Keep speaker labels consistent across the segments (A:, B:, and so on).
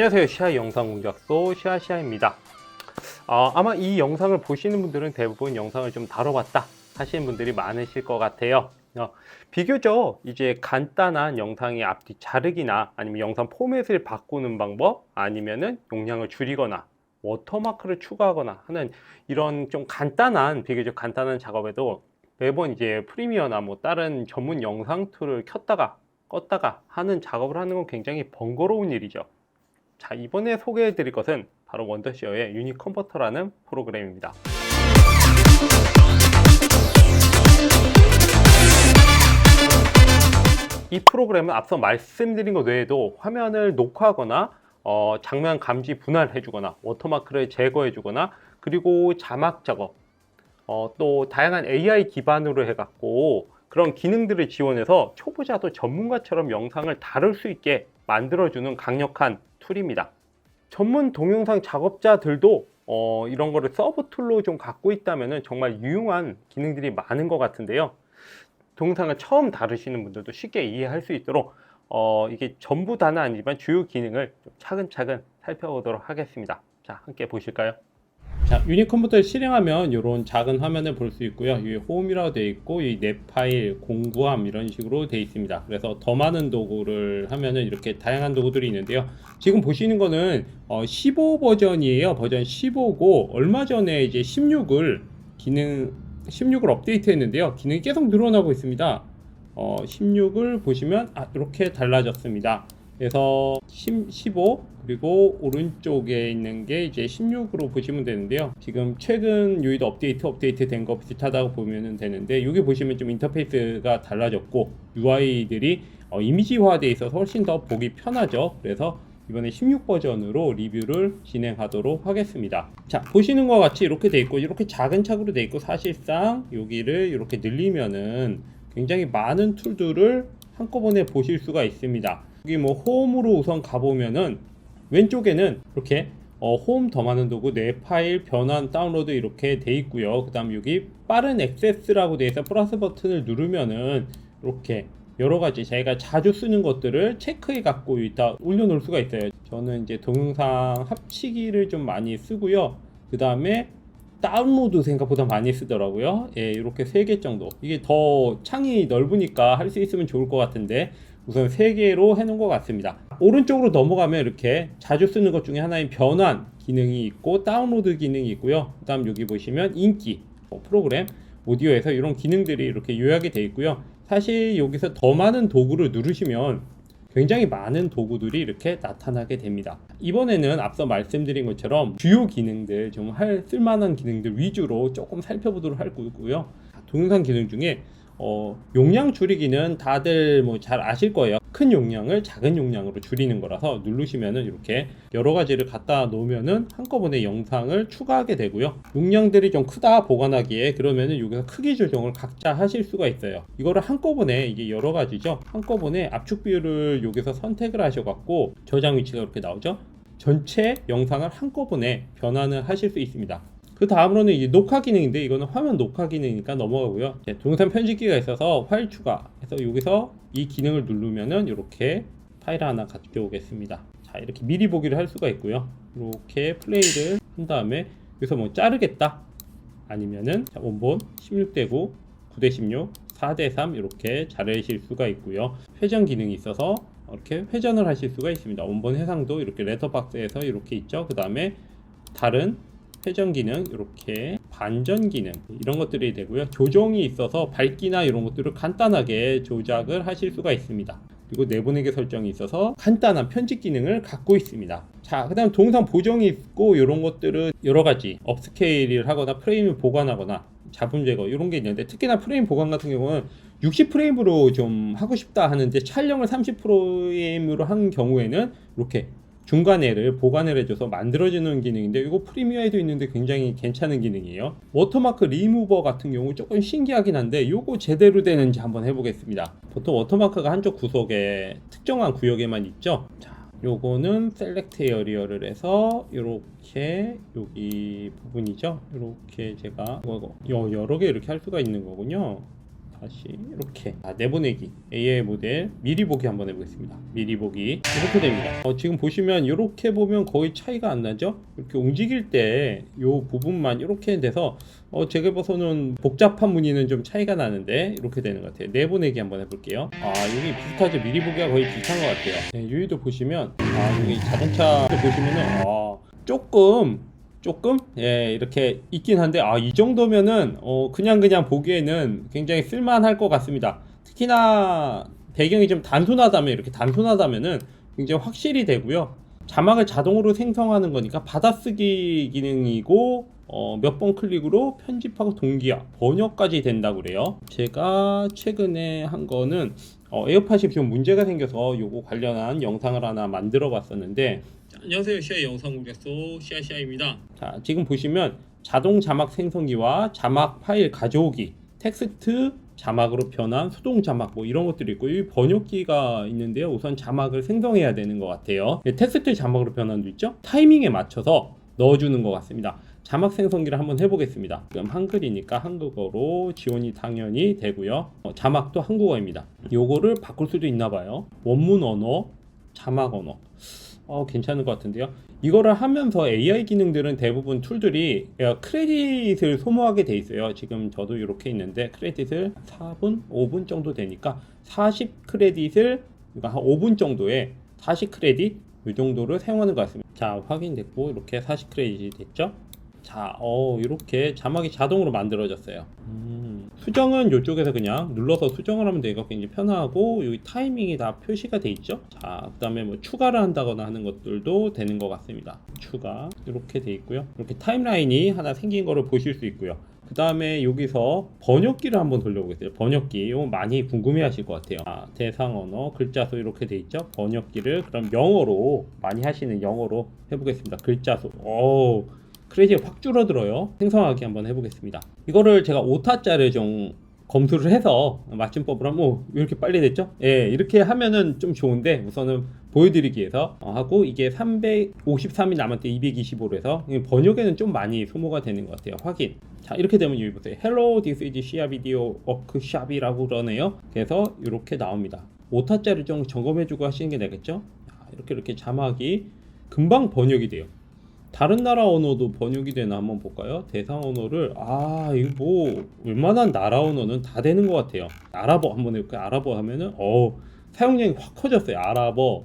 A: 안녕하세요. 시아 영상 공작소 시아시아입니다. 어, 아마 이 영상을 보시는 분들은 대부분 영상을 좀 다뤄봤다 하시는 분들이 많으실 것 같아요. 어, 비교적 이제 간단한 영상의 앞뒤 자르기나 아니면 영상 포맷을 바꾸는 방법 아니면은 용량을 줄이거나 워터마크를 추가하거나 하는 이런 좀 간단한 비교적 간단한 작업에도 매번 이제 프리미어나 뭐 다른 전문 영상 툴을 켰다가 껐다가 하는 작업을 하는 건 굉장히 번거로운 일이죠. 자, 이번에 소개해 드릴 것은 바로 원더시어의 유닛 컨버터라는 프로그램입니다. 이 프로그램은 앞서 말씀드린 것 외에도 화면을 녹화하거나 어, 장면 감지 분할해 주거나 워터마크를 제거해 주거나 그리고 자막 작업 어, 또 다양한 AI 기반으로 해갖고 그런 기능들을 지원해서 초보자도 전문가처럼 영상을 다룰 수 있게 만들어주는 강력한 툴입니다. 전문 동영상 작업자들도 어, 이런 거를 서브 툴로 좀 갖고 있다면 정말 유용한 기능들이 많은 것 같은데요. 동영상을 처음 다루시는 분들도 쉽게 이해할 수 있도록 어, 이게 전부 다는 아니지만 주요 기능을 좀 차근차근 살펴보도록 하겠습니다. 자, 함께 보실까요? 자, 유닛 컴퓨터를 실행하면 이런 작은 화면을 볼 수 있고요. 여기 홈이라고 되어 있고, 이 내 파일, 공구함 이런 식으로 되어 있습니다. 그래서 더 많은 도구를 하면은 이렇게 다양한 도구들이 있는데요. 지금 보시는 거는 어, 15 버전이에요. 버전 15고 얼마 전에 이제 16을 기능 16을 업데이트했는데요. 기능이 계속 늘어나고 있습니다. 어, 16을 보시면 아, 이렇게 달라졌습니다. 그래서 10, 15 그리고 오른쪽에 있는 게 이제 16으로 보시면 되는데요. 지금 최근 유이드 업데이트 업데이트 된 거 비슷하다고 보면 되는데 여기 보시면 좀 인터페이스가 달라졌고 UI들이 어, 이미지화되어 있어서 훨씬 더 보기 편하죠. 그래서 이번에 16 버전으로 리뷰를 진행하도록 하겠습니다. 자, 보시는 것 같이 이렇게 돼 있고 이렇게 작은 착으로 돼 있고 사실상 여기를 이렇게 늘리면은 굉장히 많은 툴들을 한꺼번에 보실 수가 있습니다. 여기 뭐 홈으로 우선 가보면은 왼쪽에는 이렇게 어, 홈 더 많은 도구 내 파일 변환 다운로드 이렇게 돼 있고요. 그 다음 여기 빠른 액세스라고 돼 있어 플러스 버튼을 누르면은 이렇게 여러 가지 자기가 자주 쓰는 것들을 체크해 갖고 있다 올려놓을 수가 있어요. 저는 이제 동영상 합치기를 좀 많이 쓰고요. 그 다음에 다운로드 생각보다 많이 쓰더라고요. 예, 이렇게 세 개 정도. 이게 더 창이 넓으니까 할 수 있으면 좋을 것 같은데 우선 세 개로 해놓은 것 같습니다. 오른쪽으로 넘어가면 이렇게 자주 쓰는 것 중에 하나인 변환 기능이 있고 다운로드 기능이 있고요. 그 다음 여기 보시면 인기 어, 프로그램 오디오에서 이런 기능들이 이렇게 요약이 되어 있고요. 사실 여기서 더 많은 도구를 누르시면 굉장히 많은 도구들이 이렇게 나타나게 됩니다. 이번에는 앞서 말씀드린 것처럼 주요 기능들, 좀 할 쓸만한 기능들 위주로 조금 살펴보도록 할 거고요. 동영상 기능 중에 어, 용량 줄이기는 다들 뭐 잘 아실 거예요. 큰 용량을 작은 용량으로 줄이는 거라서 누르시면은 이렇게 여러 가지를 갖다 놓으면은 한꺼번에 영상을 추가하게 되고요. 용량들이 좀 크다 보관하기에 그러면은 여기서 크기 조정을 각자 하실 수가 있어요. 이거를 한꺼번에 이게 여러 가지죠. 한꺼번에 압축 비율을 여기서 선택을 하셔갖고 저장 위치가 이렇게 나오죠. 전체 영상을 한꺼번에 변환을 하실 수 있습니다. 그 다음으로는 이제 녹화 기능인데 이거는 화면 녹화 기능이니까 넘어가고요. 이제 동영상 편집기가 있어서 파일 추가. 그래서 여기서 이 기능을 누르면은 이렇게 파일 하나 가져오겠습니다. 자 이렇게 미리 보기를 할 수가 있고요. 이렇게 플레이를 한 다음에 여기서 뭐 자르겠다. 아니면은 자, 원본 16대9, 9대16, 4대3 이렇게 자르실 수가 있고요. 회전 기능이 있어서 이렇게 회전을 하실 수가 있습니다. 원본 해상도 이렇게 레터박스에서 이렇게 있죠. 그 다음에 다른 회전 기능, 이렇게 반전 기능 이런 것들이 되고요. 조정이 있어서 밝기나 이런 것들을 간단하게 조작을 하실 수가 있습니다. 그리고 내보내기 설정이 있어서 간단한 편집 기능을 갖고 있습니다. 자, 그 다음 동영상 보정이 있고 이런 것들은 여러 가지 업스케일을 하거나 프레임을 보관하거나 잡음 제거 이런 게 있는데 특히나 프레임 보관 같은 경우는 60프레임으로 좀 하고 싶다 하는데 촬영을 30프레임으로 한 경우에는 이렇게 중간에를 보관을 해줘서 만들어주는 기능인데 이거 프리미어에도 있는데 굉장히 괜찮은 기능이에요. 워터마크 리무버 같은 경우 조금 신기하긴 한데 이거 제대로 되는지 한번 해보겠습니다. 보통 워터마크가 한쪽 구석에 특정한 구역에만 있죠? 자 요거는 셀렉트 에어리어를 해서 이렇게 여기 부분이죠? 이렇게 제가 이거 여러 개 이렇게 할 수가 있는 거군요 다시 이렇게 아, 내보내기 AI 모델 미리 보기 한번 해보겠습니다. 미리 보기 이렇게 됩니다. 어, 지금 보시면 이렇게 보면 거의 차이가 안 나죠? 이렇게 움직일 때 이 부분만 이렇게 돼서 어, 제가 봐서는 복잡한 무늬는 좀 차이가 나는데 이렇게 되는 것 같아요. 내보내기 한번 해볼게요. 아 여기 비슷하죠? 미리 보기가 거의 비슷한 것 같아요. 네, 여기도 보시면 아 여기 자동차 보시면은 아, 조금 조금 예 이렇게 있긴 한데 아 이 정도면은 어 그냥 그냥 보기에는 굉장히 쓸만할 것 같습니다. 특히나 배경이 좀 단순하다면 이렇게 단순하다면은 굉장히 확실히 되고요. 자막을 자동으로 생성하는 거니까 받아쓰기 기능이고 어, 몇 번 클릭으로 편집하고 동기화 번역까지 된다고 그래요. 제가 최근에 한 거는 어, 에어팟이 좀 문제가 생겨서 요거 관련한 영상을 하나 만들어 봤었는데 자, 안녕하세요 시아의 영상 공개소 시아시아입니다 자 지금 보시면 자동 자막 생성기와 자막 파일 가져오기 텍스트 자막으로 변환 수동 자막 뭐 이런 것들이 있고 이 번역기가 있는데요 우선 자막을 생성해야 되는 것 같아요 네, 텍스트 자막으로 변환도 있죠 타이밍에 맞춰서 넣어주는 것 같습니다 자막 생성기를 한번 해보겠습니다. 지금 한글이니까 한국어로 지원이 당연히 되고요. 어, 자막도 한국어입니다. 요거를 바꿀 수도 있나 봐요. 원문 언어, 자막 언어. 어, 괜찮은 것 같은데요. 이거를 하면서 AI 기능들은 대부분 툴들이 크레딧을 소모하게 돼 있어요. 지금 저도 이렇게 있는데 크레딧을 4분, 5분 정도 되니까 40 크레딧을 그러니까 한 5분 정도에 40 크레딧 이 정도를 사용하는 것 같습니다. 자, 확인됐고 이렇게 40 크레딧이 됐죠? 자, 어, 이렇게 자막이 자동으로 만들어졌어요. 음, 수정은 이쪽에서 그냥 눌러서 수정을 하면 되고 굉장히 편하고 여기 타이밍이 다 표시가 돼 있죠. 자, 그다음에 뭐 추가를 한다거나 하는 것들도 되는 것 같습니다. 추가 이렇게 돼 있고요. 이렇게 타임라인이 하나 생긴 거를 보실 수 있고요. 그 다음에 여기서 번역기를 한번 돌려보겠습니다. 번역기 이거 많이 궁금해 하실 것 같아요. 아, 대상 언어 글자 수 이렇게 돼 있죠. 번역기를 그럼 영어로 많이 하시는 영어로 해보겠습니다. 글자 수. 오. 크레딧이 확 줄어들어요. 생성하기 한번 해보겠습니다. 이거를 제가 5타짜를 좀 검수를 해서 맞춤법을 하면 오, 왜 이렇게 빨리 됐죠? 예, 이렇게 하면은 좀 좋은데 우선은 보여드리기 위해서 어, 하고 이게 353이 남았대 225로 해서 번역에는 좀 많이 소모가 되는 것 같아요. 확인. 자, 이렇게 되면 여기 보세요. Hello, this is 시아 비디오 워크샵이라고 그러네요. 그래서 이렇게 나옵니다. 5타짜를 좀 점검해주고 하시는 게 되겠죠? 자, 이렇게 이렇게 자막이 금방 번역이 돼요. 다른 나라 언어도 번역이 되나 한번 볼까요? 대상 언어를 아 이거 뭐 웬만한 나라 언어는 다 되는 것 같아요. 아랍어 한번 해볼까요? 아랍어 하면은 어 사용량이 확 커졌어요. 아랍어,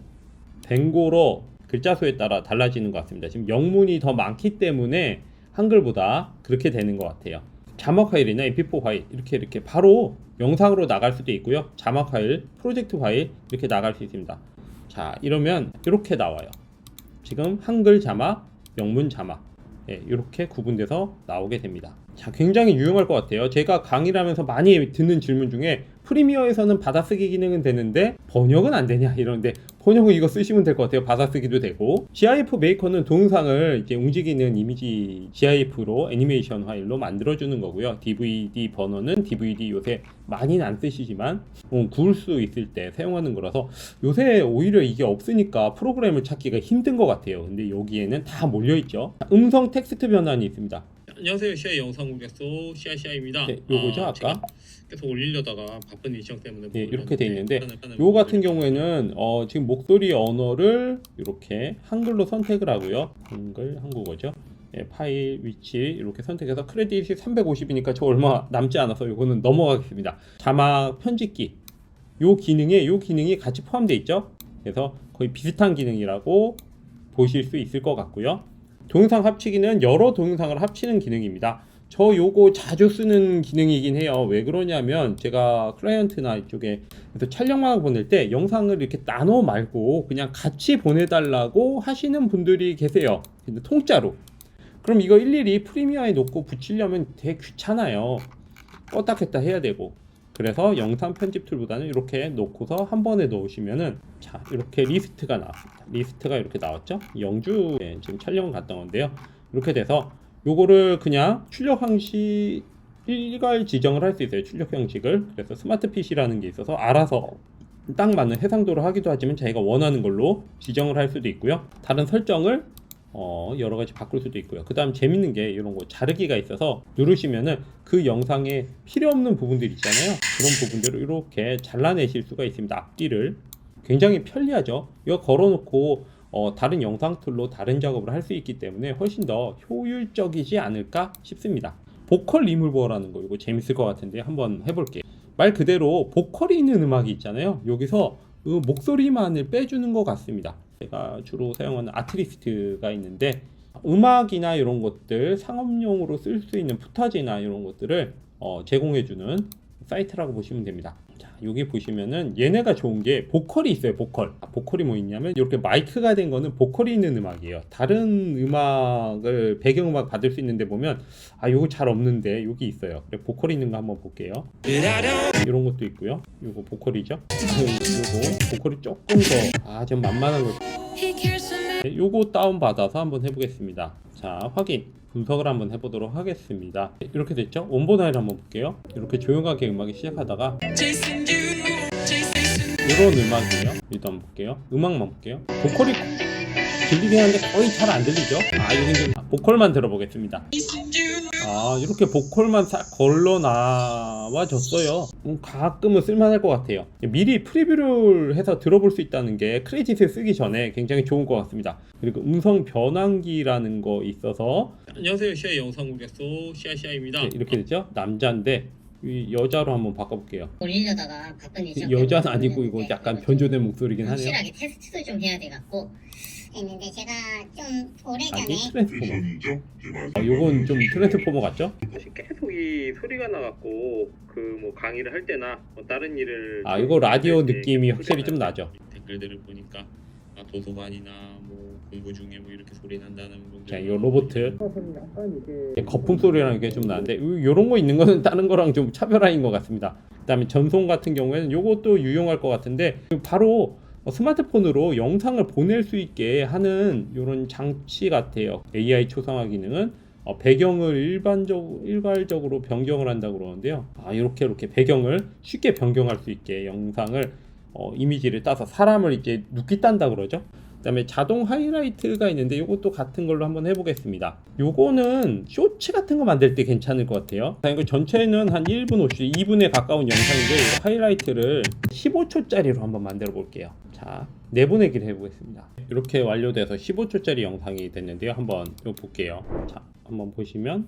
A: 벵고러 글자 수에 따라 달라지는 것 같습니다. 지금 영문이 더 많기 때문에 한글보다 그렇게 되는 것 같아요. 자막 파일이나 mp4 파일 이렇게 이렇게 바로 영상으로 나갈 수도 있고요. 자막 파일, 프로젝트 파일 이렇게 나갈 수 있습니다. 자 이러면 이렇게 나와요. 지금 한글 자막 영문 자막 예, 이렇게 구분돼서 나오게 됩니다. 자, 굉장히 유용할 것 같아요. 제가 강의를 하면서 많이 듣는 질문 중에 프리미어에서는 받아쓰기 기능은 되는데 번역은 안 되냐 이러는데 번역은 이거 쓰시면 될 것 같아요. 받아쓰기도 되고 GIF 메이커는 동영상을 이제 움직이는 이미지 GIF로 애니메이션 파일로 만들어주는 거고요. DVD 번호는 DVD 요새 많이는 안 쓰시지만 어, 구울 수 있을 때 사용하는 거라서 요새 오히려 이게 없으니까 프로그램을 찾기가 힘든 것 같아요. 근데 여기에는 다 몰려 있죠. 음성 텍스트 변환이 있습니다. 안녕하세요. 시아 영상 공개소 시아시아입니다. 네, 요거죠
B: 아. 제가 계속 올리려다가 바쁜 일정 때문에
A: 네,
B: 못
A: 이렇게 돼 있는데 요 같은 경우에는 어, 지금 목소리 언어를 이렇게 한글로 선택을 하고요. 한글 한국어죠. 예, 파일 위치 이렇게 선택해서 크레딧이 350이니까 저 얼마 남지 않아서 이거는 넘어가겠습니다. 자막 편집기 요 기능에 요 기능이 같이 포함되어 있죠. 그래서 거의 비슷한 기능이라고 보실 수 있을 것 같고요. 동영상 합치기는 여러 동영상을 합치는 기능입니다. 저 요거 자주 쓰는 기능이긴 해요. 왜 그러냐면 제가 클라이언트나 이쪽에 촬영만 보낼 때 영상을 이렇게 나눠 말고 그냥 같이 보내달라고 하시는 분들이 계세요. 근데 통짜로. 그럼 이거 일일이 프리미어에 놓고 붙이려면 되게 귀찮아요. 껐다 켰다 해야 되고. 그래서 영상 편집 툴보다는 이렇게 놓고서 한 번에 넣으시면은 자 이렇게 리스트가 나왔습니다. 리스트가 이렇게 나왔죠. 영주에 지금 촬영을 갔다 온데요. 이렇게 돼서 요거를 그냥 출력 형식 일괄 지정을 할 수 있어요. 출력 형식을. 그래서 스마트 PC라는 게 있어서 알아서 딱 맞는 해상도를 하기도 하지만 자기가 원하는 걸로 지정을 할 수도 있고요. 다른 설정을 어, 여러 가지 바꿀 수도 있고요. 그 다음 재밌는 게 이런 거 자르기가 있어서 누르시면은 그 영상에 필요 없는 부분들 있잖아요. 그런 부분들을 이렇게 잘라내실 수가 있습니다. 앞뒤를 굉장히 편리하죠. 이거 걸어놓고 어, 다른 영상 툴로 다른 작업을 할 수 있기 때문에 훨씬 더 효율적이지 않을까 싶습니다. 보컬 리무버라는 거 이거 재밌을 것 같은데 한번 해볼게요. 말 그대로 보컬이 있는 음악이 있잖아요. 여기서 그 목소리만을 빼주는 것 같습니다. 제가 주로 사용하는 아트리스트가 있는데 음악이나 이런 것들 상업용으로 쓸 수 있는 푸타지나 이런 것들을 어, 제공해주는 사이트라고 보시면 됩니다. 자, 여기 보시면은 얘네가 좋은 게 보컬이 있어요. 보컬. 아, 보컬이 뭐 있냐면 이렇게 마이크가 된 거는 보컬이 있는 음악이에요. 다른 음악을 배경음악 받을 수 있는데 보면 아, 요거 잘 없는데 여기 있어요. 그래 보컬이 있는 거 한번 볼게요. 이런 것도 있고요. 요거 보컬이죠. 요거 보컬이 조금 더 아, 좀 만만한 거. 네, 요거 다운 받아서 한번 해 보겠습니다. 자, 확인. 분석을 한번 해보도록 하겠습니다. 네, 이렇게 됐죠? 원본화를 한번 볼게요. 이렇게 조용하게 음악이 시작하다가 이런 음악이에요. 일단 한번 볼게요. 음악만 볼게요. 보컬이 들리긴 하는데 거의 잘 안 들리죠? 아, 여기 좀 보컬만 들어보겠습니다. 아, 이렇게 보컬만 싹 걸러 나와줬어요. 음, 가끔은 쓸만할 것 같아요. 미리 프리뷰를 해서 들어볼 수 있다는 게 크레딧을 쓰기 전에 굉장히 좋은 것 같습니다. 그리고 음성 변환기라는 거 있어서
B: 안녕하세요 시아 영상 공략소 시아시아입니다.
A: 네, 이렇게 되죠? 남자인데 이 여자로 한번 바꿔볼게요.
C: 올리려다가 일정
A: 여자는 아니고 이거 약간 변조된 목소리긴 하네요.
C: 확실하게 테스트도 좀 해야 돼갖고 했는데 제가 좀 오래전에
A: 아니 트랜스포머. 어, 요건 좀 트랜스포머 같죠? 계속 이 소리가 나갖고 그 뭐 강의를 할 때나 뭐 다른 일을 아 이거 라디오 느낌이 확실히 좀 나죠.
B: 댓글들을 보니까 아, 도서관이나 뭐 공부 중에 뭐 이렇게 소리 난다는 분들.
A: 자, 이 로보트 거품 소리랑 이게 좀 나는데 이런 거 있는 거는 다른 거랑 좀 차별화인 것 같습니다. 그다음에 전송 같은 경우에는 요것도 유용할 것 같은데 바로 스마트폰으로 영상을 보낼 수 있게 하는 이런 장치 같아요. AI 초상화 기능은 어, 배경을 일반적 일괄적으로 변경을 한다고 그러는데요. 아 이렇게 이렇게 배경을 쉽게 변경할 수 있게 영상을 어, 이미지를 따서 사람을 이제 눕기 딴다 그러죠. 그다음에 자동 하이라이트가 있는데 이것도 같은 걸로 한번 해보겠습니다. 요거는 쇼츠 같은 거 만들 때 괜찮을 것 같아요. 자, 이거 전체는 한 1분 50, 2분에 가까운 영상인데 하이라이트를 15초짜리로 한번 만들어 볼게요. 자, 내보내기를 해보겠습니다. 이렇게 완료돼서 15초짜리 영상이 됐는데요. 한번 볼게요. 자, 한번 보시면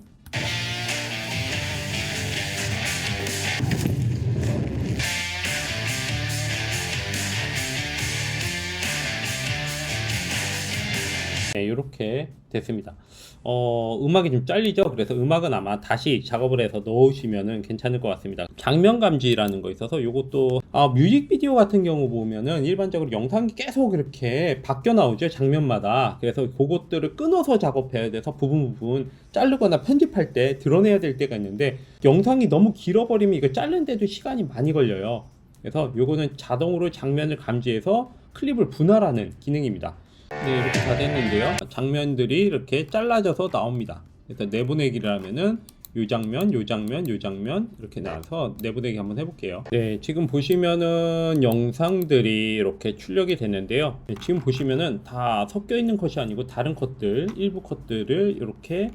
A: 이렇게 됐습니다. 어, 음악이 좀 잘리죠? 그래서 음악은 아마 다시 작업을 해서 넣으시면은 괜찮을 것 같습니다. 장면 감지라는 거 있어서 이것도 아, 뮤직비디오 같은 경우 보면은 일반적으로 영상이 계속 이렇게 바뀌어 나오죠. 장면마다. 그래서 그것들을 끊어서 작업해야 돼서 부분 부분 자르거나 편집할 때 드러내야 될 때가 있는데 영상이 너무 길어버리면 이거 자르는데도 시간이 많이 걸려요. 그래서 요거는 자동으로 장면을 감지해서 클립을 분할하는 기능입니다. 네, 이렇게 다 됐는데요. 장면들이 이렇게 잘라져서 나옵니다. 그래서 내보내기를 하면은 요 장면, 요 장면, 요 장면 이렇게 나와서 내보내기 한번 해볼게요. 네, 지금 보시면은 영상들이 이렇게 출력이 됐는데요. 네, 지금 보시면은 다 섞여 있는 컷이 아니고 다른 컷들, 일부 컷들을 이렇게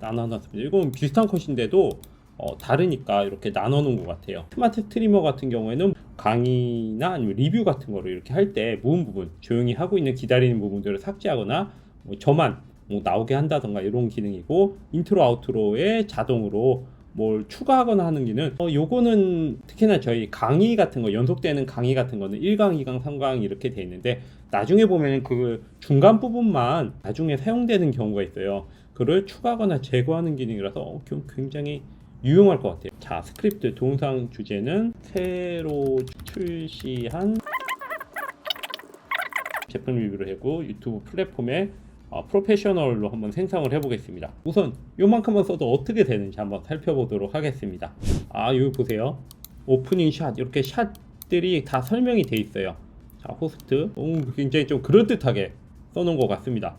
A: 다 나눠놨습니다. 이건 비슷한 컷인데도 어, 다르니까 이렇게 나눠놓은 것 같아요. 스마트 스트리머 같은 경우에는 강의나 아니면 리뷰 같은 거를 이렇게 할때 부분 부분 조용히 하고 있는 기다리는 부분들을 삭제하거나 뭐 저만 뭐 나오게 한다던가 이런 기능이고 인트로 아우트로에 자동으로 뭘 추가하거나 하는 기능 어 요거는 특히나 저희 강의 같은 거 연속되는 강의 같은 거는 1강, 2강, 3강 이렇게 돼 있는데 나중에 보면 그 중간 부분만 나중에 사용되는 경우가 있어요. 그를 추가하거나 제거하는 기능이라서 어, 굉장히 유용할 것 같아요. 자, 스크립트 동상 주제는 새로 출시한 제품 리뷰를 하고 유튜브 플랫폼에 어, 프로페셔널로 한번 생성을 해보겠습니다. 우선 요만큼만 써도 어떻게 되는지 한번 살펴보도록 하겠습니다. 아, 여기 보세요. 오프닝 샷 이렇게 샷들이 다 설명이 돼 있어요. 자, 호스트 오, 굉장히 좀 그럴듯하게 써놓은 것 같습니다.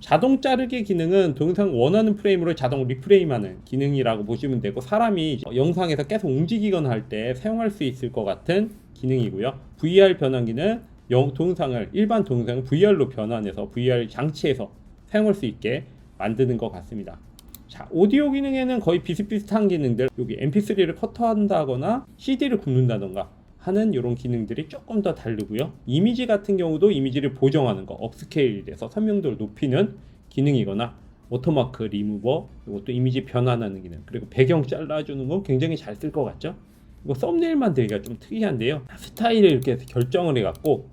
A: 자, 자동 자르기 기능은 동영상 원하는 프레임으로 자동 리프레임하는 기능이라고 보시면 되고 사람이 영상에서 계속 움직이거나 할 때 사용할 수 있을 것 같은 기능이고요. VR 변환기는 영, 동영상을 일반 동영상을 VR로 변환해서 VR 장치에서 사용할 수 있게 만드는 것 같습니다. 자, 오디오 기능에는 거의 비슷비슷한 기능들, 여기 MP3를 커터한다거나 CD를 굽는다던가 하는 이런 기능들이 조금 더 다르고요. 이미지 같은 경우도 이미지를 보정하는 거, 업스케일에서 선명도를 높이는 기능이거나 워터마크 리무버, 이것도 이미지 변환하는 기능, 그리고 배경 잘라주는 거 굉장히 잘 쓸 것 같죠? 이거 썸네일 만들기가 좀 특이한데요. 스타일을 이렇게 결정을 해갖고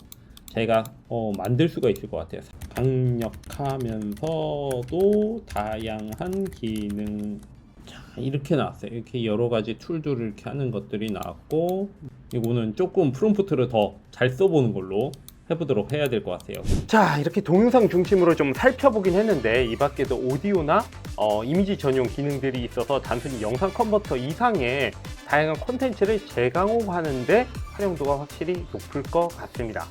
A: 저희가 어, 만들 수가 있을 것 같아요. 강력하면서도 다양한 기능. 자, 이렇게 나왔어요. 이렇게 여러 가지 툴들을 이렇게 하는 것들이 나왔고, 이거는 조금 프롬프트를 더 잘 써보는 걸로 해보도록 해야 될 것 같아요. 자, 이렇게 동영상 중심으로 좀 살펴보긴 했는데, 이 밖에도 오디오나 어, 이미지 전용 기능들이 있어서 단순히 영상 컨버터 이상의 다양한 콘텐츠를 재강호하는데 활용도가 확실히 높을 것 같습니다.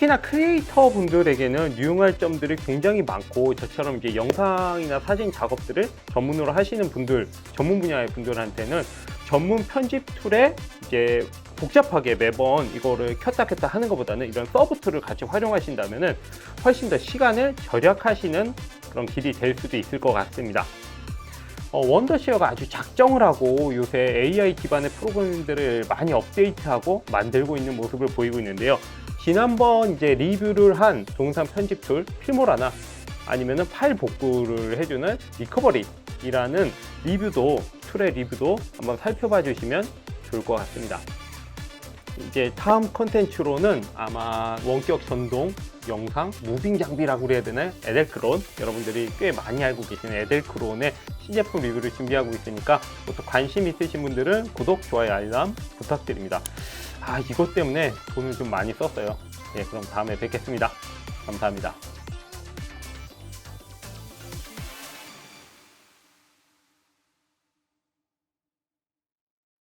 A: 특히나 크리에이터 분들에게는 유용할 점들이 굉장히 많고 저처럼 이제 영상이나 사진 작업들을 전문으로 하시는 분들, 전문 분야의 분들한테는 전문 편집 툴에 이제 복잡하게 매번 이거를 켰다 켰다 하는 것보다는 이런 서브 툴을 같이 활용하신다면은 훨씬 더 시간을 절약하시는 그런 길이 될 수도 있을 것 같습니다. 어, 원더시어가 아주 작정을 하고 요새 AI 기반의 프로그램들을 많이 업데이트하고 만들고 있는 모습을 보이고 있는데요. 지난번 이제 리뷰를 한 동영상 편집 툴 필모라나 아니면은 파일 복구를 해주는 리커버리라는 리뷰도 툴의 리뷰도 한번 살펴봐 주시면 좋을 것 같습니다. 이제 다음 컨텐츠로는 아마 원격 전동 영상 무빙 장비라고 그래야 되나요? 에델크론 여러분들이 꽤 많이 알고 계시는 에델크론의 신제품 리뷰를 준비하고 있으니까 또 관심 있으신 분들은 구독, 좋아요, 알람 부탁드립니다. 아 이것 때문에 돈을 좀 많이 썼어요. 네, 그럼 다음에 뵙겠습니다. 감사합니다.